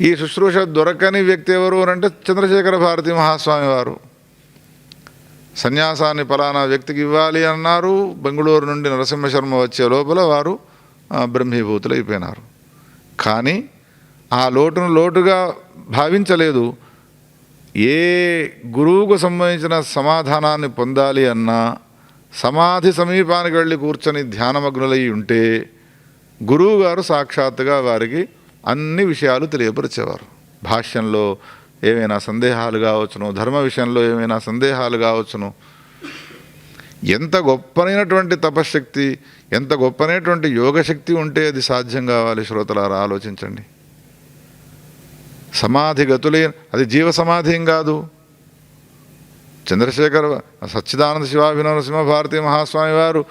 ఈ శుశ్రూష దొరకని వ్యక్తి ఎవరు అని అంటే చంద్రశేఖర భారతి మహాస్వామి వారు సన్యాసాన్ని ఫలానా వ్యక్తికి ఇవ్వాలి అన్నారు. బెంగళూరు నుండి నరసింహశర్మ వచ్చే లోపల వారు బ్రహ్మీభూతులు అయిపోయినారు. కానీ ఆ లోటును లోటుగా భావించలేదు. ఏ గురువుకు సంబంధించిన సమాధానాన్ని పొందాలి అన్నా సమాధి సమీపానికి వెళ్ళి కూర్చొని ధ్యానమగ్నులై ఉంటే గురువు గారు సాక్షాత్తుగా వారికి అన్ని విషయాలు తెలియపరిచేవారు. భాష్యంలో ఏమైనా సందేహాలు కావచ్చును ధర్మ విషయంలో ఏమైనా సందేహాలు కావచ్చును. ఎంత గొప్పనైనటువంటి తపశ్శక్తి ఎంత గొప్పనైనటువంటి యోగశక్తి ఉంటే అది సాధ్యం కావాలి శ్రోతలారా ఆలోచించండి. సమాధి గతులే అది జీవ సమాధి ఏం కాదు. చంద్రశేఖర్ సచ్చిదానంద శివాభినవ సింహ భారతీ మహాస్వామి వారు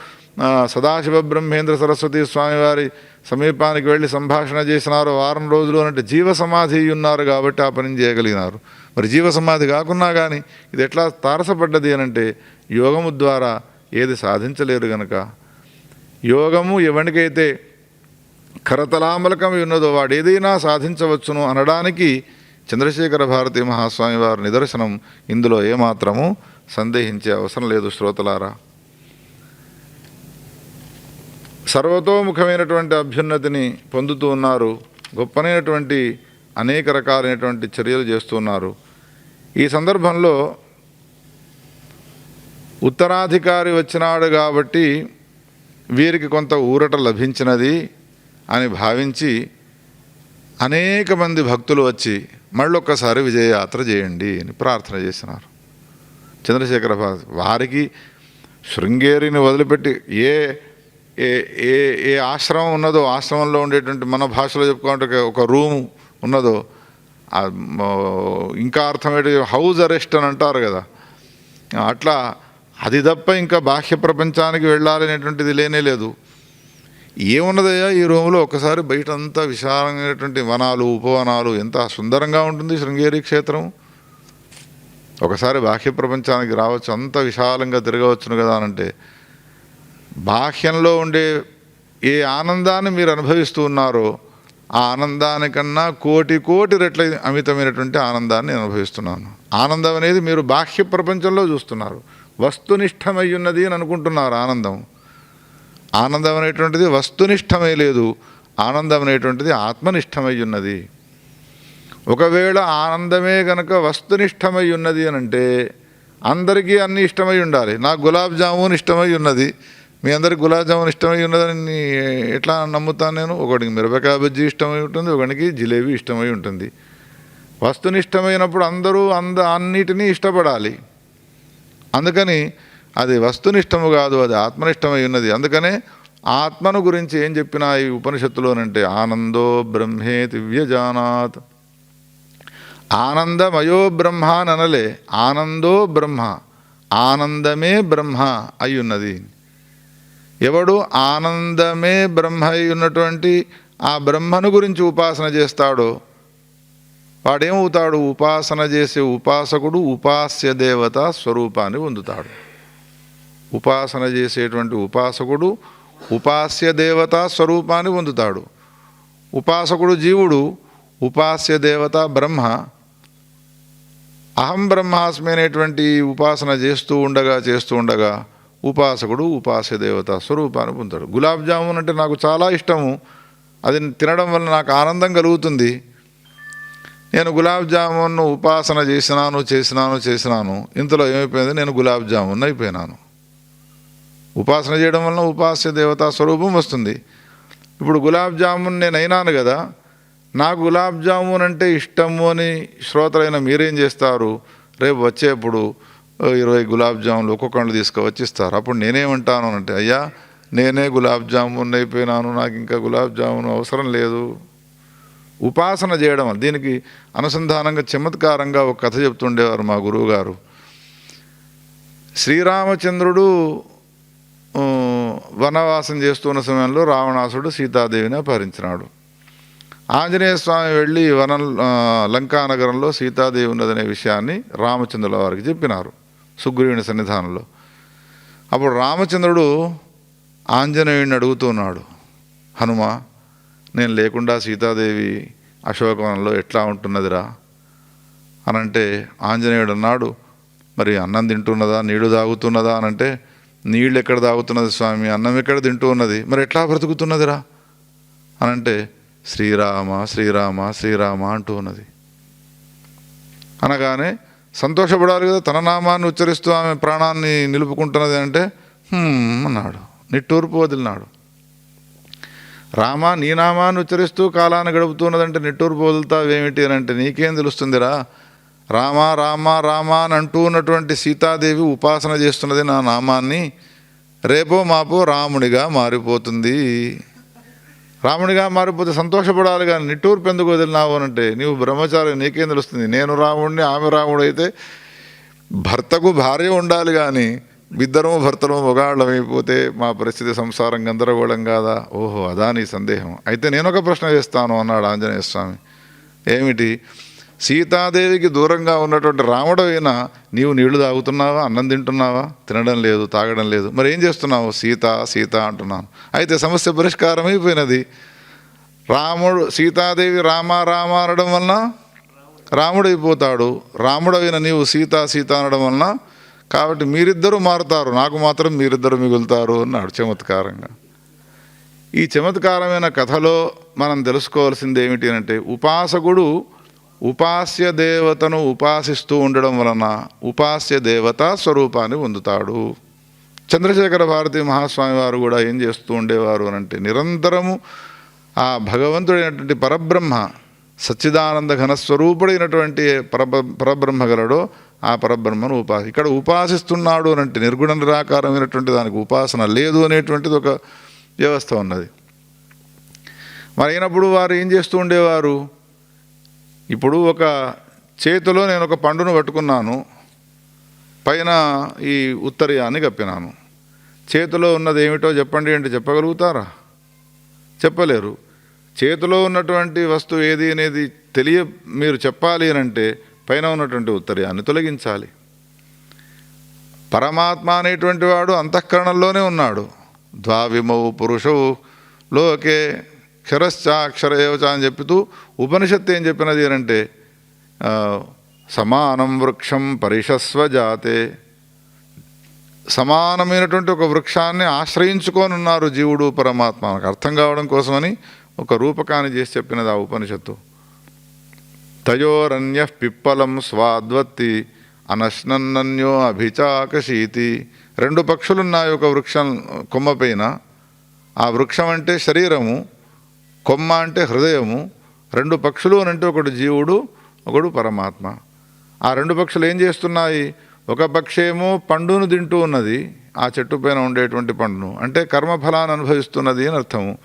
సదాశివ బ్రహ్మేంద్ర సరస్వతి స్వామివారి సమీపానికి వెళ్ళి సంభాషణ చేసినారు. వారం రోజులు అంటే జీవ సమాధి ఉన్నారు కాబట్టి ఆ పని చేయగలిగినారు. మరి జీవ సమాధి కాకున్నా కానీ ఇది ఎట్లా తారసపడ్డది అని అంటే యోగము ద్వారా ఏది సాధించలేరు గనక. యోగము ఎవరికైతే కరతలామలకం ఉన్నదో వాడు ఏదైనా సాధించవచ్చును అనడానికి చంద్రశేఖర భారతి మహాస్వామి వారి నిదర్శనం ఇందులో ఏమాత్రము సందేహించే అవసరం లేదు శ్రోతలారా. సర్వతోముఖమైనటువంటి అభ్యున్నతిని పొందుతూ ఉన్నారు. గొప్పనైనటువంటి అనేక రకాలైనటువంటి చర్యలు చేస్తున్నారు ఈ సందర్భంలో ఉత్తరాధికారి వచ్చినాడు కాబట్టి వీరికి కొంత ఊరట లభించినది అని భావించి అనేక మంది భక్తులు వచ్చి మళ్ళొక్కసారి విజయయాత్ర చేయండి అని ప్రార్థన చేసినారు. చంద్రశేఖర వారికి శృంగేరిని వదిలిపెట్టి ఏ ఏ ఏ ఏ ఆశ్రమం ఉన్నదో ఆశ్రమంలో ఉండేటువంటి మన భాషలో చెప్పుకుంటే ఒక- రూమ్ ఉన్నదో ఇంకా అర్థమేంటి హౌస్ అరెస్ట్ అని అంటారు కదా. అట్లా అది తప్ప ఇంకా బాహ్య ప్రపంచానికి వెళ్ళాలనేటువంటిది లేనే లేదు. ఏమున్నదయ్యా ఈ రూములో? ఒకసారి బయట అంతా విశాలమైనటువంటి వనాలు ఉపవనాలు ఎంత సుందరంగా ఉంటుంది శృంగేరి క్షేత్రం. ఒకసారి బాహ్య ప్రపంచానికి రావచ్చు అంత విశాలంగా తిరగవచ్చును కదా అనంటే బాహ్యంలో ఉండే ఏ ఆనందాన్ని మీరు అనుభవిస్తూ ఉన్నారో ఆ ఆనందానికన్నా కోటి కోటి రెట్ల అమితమైనటువంటి ఆనందాన్ని అనుభవిస్తున్నాను. ఆనందం అనేది మీరు బాహ్య ప్రపంచంలో చూస్తున్నారు. వస్తునిష్టమై ఉన్నది అని అనుకుంటున్నారు ఆనందం. ఆనందం అనేటువంటిది వస్తునిష్టమై లేదు. ఆనందం అనేటువంటిది ఆత్మనిష్టమై ఉన్నది. ఒకవేళ ఆనందమే గనక వస్తునిష్టమై ఉన్నది అని అంటే అందరికీ అన్ని ఇష్టమై ఉండాలి. నాకు గులాబ్ జామున్ ఇష్టమై ఉన్నది. మీ అందరికి గులాబ్ జామున్ ఇష్టమై ఉన్నదని ఎట్లా నమ్ముతాను నేను? ఒకటికి మిరపకాయ బజ్జీ ఇష్టమై ఉంటుంది ఒకటికి జిలేబీ ఇష్టమై ఉంటుంది. వస్తుని ఇష్టమైనప్పుడు అందరూ అంద అన్నిటినీ ఇష్టపడాలి. అందుకని అది వస్తునిష్టము కాదు అది ఆత్మనిష్టమై ఉన్నది. అందుకనే ఆత్మను గురించి ఏం చెప్పినా ఈ ఉపనిషత్తులోనంటే ఆనందో బ్రహ్మే దివ్యజానాత్ ఆనందమయో బ్రహ్మ అనలే ఆనందో బ్రహ్మ ఆనందమే బ్రహ్మ అయి ఉన్నది ఎవడు ఆనందమే బ్రహ్మ అయి ఉన్నటువంటి ఆ బ్రహ్మను గురించి ఉపాసన చేస్తాడో వాడేమవుతాడు? ఉపాసన చేసే ఉపాసకుడు ఉపాస్య దేవత స్వరూపాన్ని పొందుతాడు. ఉపాసన చేసేటువంటి ఉపాసకుడు ఉపాస్య దేవత స్వరూపాన్ని పొందుతాడు. ఉపాసకుడు జీవుడు ఉపాస్య దేవత బ్రహ్మ. అహం బ్రహ్మాస్మి అనేటువంటి ఉపాసన చేస్తూ ఉండగా చేస్తూ ఉండగా ఉపాసకుడు ఉపాస దేవత స్వరూపాన్ని పొందుతాడు. గులాబ్ జామున్ అంటే నాకు చాలా ఇష్టము. అది తినడం వల్ల నాకు ఆనందం కలుగుతుంది. నేను గులాబ్ జామున్ను ఉపాసన చేసినాను చేసినాను చేసినాను. ఇంతలో ఏమైపోయింది? నేను గులాబ్ జామున్ అయిపోయినాను. ఉపాసన చేయడం వలన ఉపాస్య దేవతా స్వరూపం వస్తుంది. ఇప్పుడు గులాబ్ జామున్ నేను అయినాను కదా నాకు గులాబ్ జామున్ అంటే ఇష్టము అని శ్రోతలైన మీరేం చేస్తారు? రేపు వచ్చేప్పుడు ఇరవై గులాబ్ జాములు ఒక్కొక్కళ్ళు తీసుకువచ్చి ఇస్తారు అప్పుడు నేనేమంటాను అంటే అయ్యా నేనే గులాబ్ జామున్ అయిపోయినాను నాకు ఇంకా గులాబ్ జామున్ అవసరం లేదు. ఉపాసన చేయడం దీనికి అనుసంధానంగా చమత్కారంగా ఒక కథ చెప్తుండేవారు మా గురువుగారు. శ్రీరామచంద్రుడు వనవాసం చేస్తున్న సమయంలో రావణాసుడు సీతాదేవిని అపహరించినాడు. ఆంజనేయ స్వామి వెళ్ళి వన లంకానగరంలో సీతాదేవి ఉన్నదనే విషయాన్ని రామచంద్రుల వారికి చెప్పినారు. సుగ్రీవుని సన్నిధానంలో. అప్పుడు రామచంద్రుడు ఆంజనేయుడిని అడుగుతున్నాడు హనుమ నేను లేకుండా సీతాదేవి అశోకవనంలో ఎట్లా ఉంటున్నదిరా? అనంటే ఆంజనేయుడు అన్నాడు మరి అన్నం తింటున్నదా? నీళ్ళు తాగుతున్నదా? అనంటే నీళ్ళు ఎక్కడ తాగుతున్నది స్వామి? అన్నం ఎక్కడ తింటూ ఉన్నది మరి ఎట్లా బ్రతుకుతున్నదిరా? అనంటే శ్రీరామ శ్రీరామ శ్రీరామ అంటూ ఉన్నది. అనగానే సంతోషపడాలి కదా తన నామాన్ని ఉచ్చరిస్తూ ఆమె ప్రాణాన్ని నిలుపుకుంటున్నది అంటే అన్నాడు. నిట్టూర్పు వదిలినాడు. రామ నీ నామాన్ని ఉచ్చరిస్తూ కాలాన్ని గడుపుతున్నదంటే నిట్టూర్పు వదులుతావేమిటి? అని అంటే నీకేం తెలుస్తుందిరా? రామ రామ రామ అని అంటూ ఉన్నటువంటి సీతాదేవి ఉపాసన చేస్తున్నది నా నామాన్ని. రేపో మాపో రాముడిగా మారిపోతుంది. రాముడిగా మారిపోతే సంతోషపడాలి కానీ నిట్టూర్పు ఎందుకు వదిలినావు అని అంటే నీవు బ్రహ్మచారి నీకేం తెలుస్తుంది నేను రాముడిని ఆమె రాముడు అయితే భర్తకు భార్య ఉండాలి కానీ ఇద్దరము భర్తలు మొగాళ్ళం అయిపోతే మా పరిస్థితి సంసారం గందరగోళం కాదా? ఓహో అదా నీ సందేహం. అయితే నేను ఒక ప్రశ్న వేస్తాను అన్నాడు ఆంజనేయ స్వామి. ఏమిటి? సీతాదేవికి దూరంగా ఉన్నటువంటి రాముడైనా నీవు నీళ్ళు తాగుతున్నావా? అన్నం తింటున్నావా? తినడం లేదు తాగడం లేదు. మరి ఏం చేస్తున్నావు? సీత సీత అంటున్నాను. అయితే సమస్య పరిష్కారం అయిపోయినది రాముడు సీతాదేవి రామ రామ అనడం వలన రాముడైపోతాడు. రాముడైన నీవు సీత సీత అనడం వలన కాబట్టి మీరిద్దరూ మారుతారు. నాకు మాత్రం మీరిద్దరు మిగులుతారు అన్నాడు చమత్కారంగా. ఈ చమత్కారమైన కథలో మనం తెలుసుకోవాల్సింది ఏమిటి అంటే ఉపాసకుడు ఉపాస్య దేవతను ఉపాసిస్తూ ఉండడం వలన ఉపాస్య దేవత స్వరూపాన్ని పొందుతాడు. చంద్రశేఖర భారతి మహాస్వామి వారు కూడా ఏం చేస్తూ ఉండేవారు అని అంటే నిరంతరము ఆ భగవంతుడైనటువంటి పరబ్రహ్మ సచ్చిదానంద ఘనస్వరూపుడైనటువంటి పరబ పరబ్రహ్మ గలడో ఆ పరబ్రహ్మను ఉపాస ఇక్కడ ఉపాసిస్తున్నాడు అనంటే నిర్గుణ నిరాకారమైనటువంటి దానికి ఉపాసన లేదు అనేటువంటిది ఒక వ్యవస్థ ఉన్నది. మరి అయినప్పుడు వారు ఏం చేస్తూ ఉండేవారు? ఇప్పుడు ఒక చేతిలో నేను ఒక పండును పట్టుకున్నాను పైన ఈ ఉత్తరీయాన్ని కప్పినాను. చేతిలో ఉన్నది ఏమిటో చెప్పండి అంటే చెప్పగలుగుతారా? చెప్పలేరు. చేతిలో ఉన్నటువంటి వస్తువు ఏది అనేది తెలియ మీరు చెప్పాలి అని అంటే పైన ఉన్నటువంటి ఉత్తరీయాన్ని తొలగించాలి. పరమాత్మ అనేటువంటి వాడు అంతఃకరణంలోనే ఉన్నాడు. ద్వావిమౌ పురుషవు లోకే క్షరశ్చాక్షరయోచ అని చెప్తూ ఉపనిషత్తు ఏం చెప్పినది ఏంటంటే అంటే సమానం వృక్షం పరిషస్వ జాతే సమానమైనటువంటి ఒక వృక్షాన్ని ఆశ్రయించుకొని ఉన్నారు జీవుడు పరమాత్మ. మనకు అర్థం కావడం కోసమని ఒక రూపకాన్ని చేసి చెప్పినది ఆ ఉపనిషత్తు. తయోరన్య పిప్పలం స్వాద్వత్తి అనశ్నన్నన్యో అభిచాకశీతి. రెండు పక్షులున్నాయి ఒక వృక్షం కొమ్మ ఆ వృక్షం అంటే శరీరము. కొమ్మ అంటే హృదయము రెండు పక్షులు అంటే ఒకడు జీవుడు ఒకడు పరమాత్మ. ఆ రెండు పక్షులు ఏం చేస్తున్నాయి? ఒక పక్షేమో పండును తింటూ ఉన్నది ఆ చెట్టు పైన ఉండేటువంటి పండును. అంటే కర్మఫలాన్ని అనుభవిస్తున్నది అని అర్థము.